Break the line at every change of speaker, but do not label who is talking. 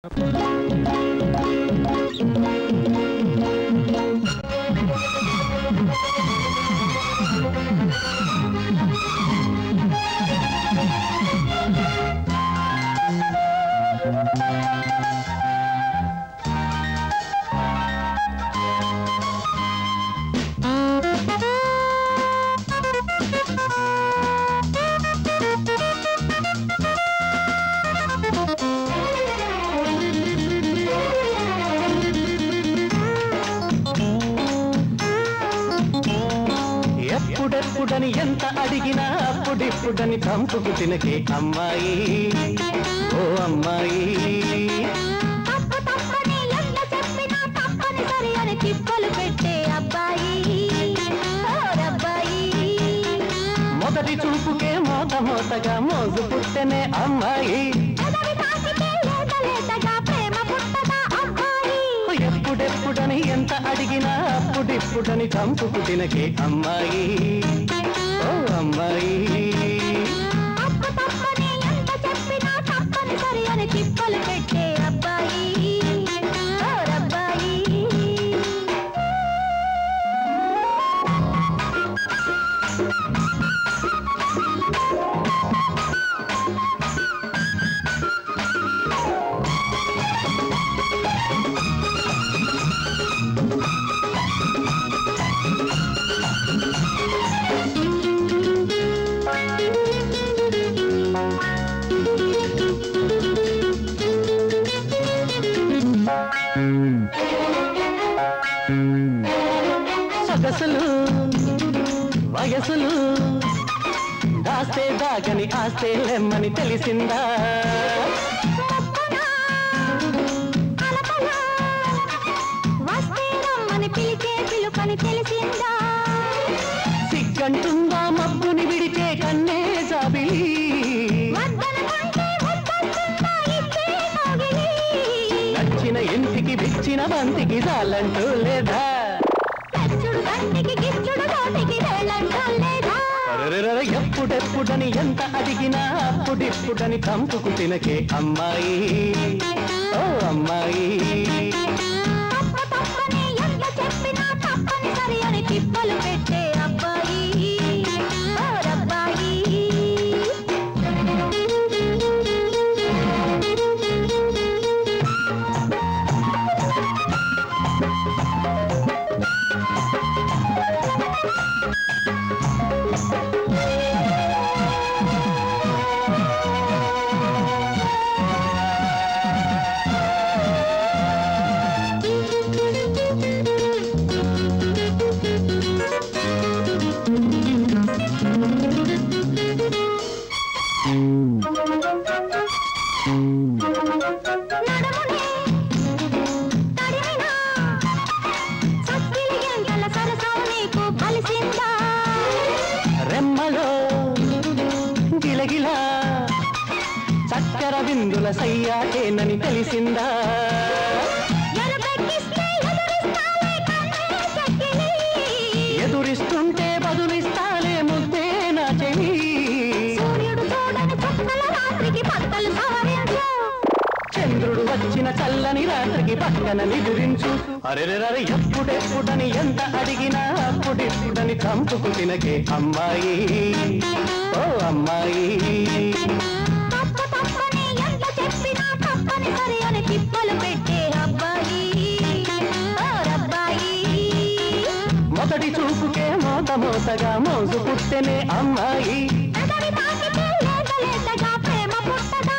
Tá Música ఎప్పుడెప్పుడని ఎంత అడిగినా అప్పుడిప్పుడని చంపుకు తినకే అమ్మాయి. ఓ అమ్మాయి. మొదటి చూపుకే మోత మోతగా మోజు పుట్టెనే అమ్మాయి. అయినా అడిగినా అప్పుడిప్పుడని చంపుకు తినకే అమ్మాయి. ఓ అమ్మాయి.
తప్పు తప్పని ఎంత అని తిప్పలు పెట్టే
సొగసులు వయసులు దాస్తే దాగని ఆస్తే లెమ్మని తెలిసిందా?
పిలిచే పిలుపని తెలిసిందా?
సిగ్గంటుందా మబ్బుని బంతికి చాలంటూ లేదా? ఎప్పుడెప్పుడని ఎంత అడిగినా అప్పుడిప్పుడని చంపుకు తినకే అమ్మాయి. ఓ అమ్మాయి.
తిప్పలు పెట్టే
రెమ్మలో గిలగిలా చక్కెర బిందుల సయ్యాటేనని తెలిసిందా? ఎదురిస్తుంటే వచ్చిన చల్లని రాత్రికి పక్కన నిదురించు అరెరెరే ఎప్పుడెప్పుడని ఎంత అడిగినా అప్పుడెప్పుడని చంపుకు తినకే అమ్మాయి. ఓ అమ్మాయి. మొదటి చూపుకే మోత మోతగా మోజు పుట్టెనే అమ్మాయి.
తాకితే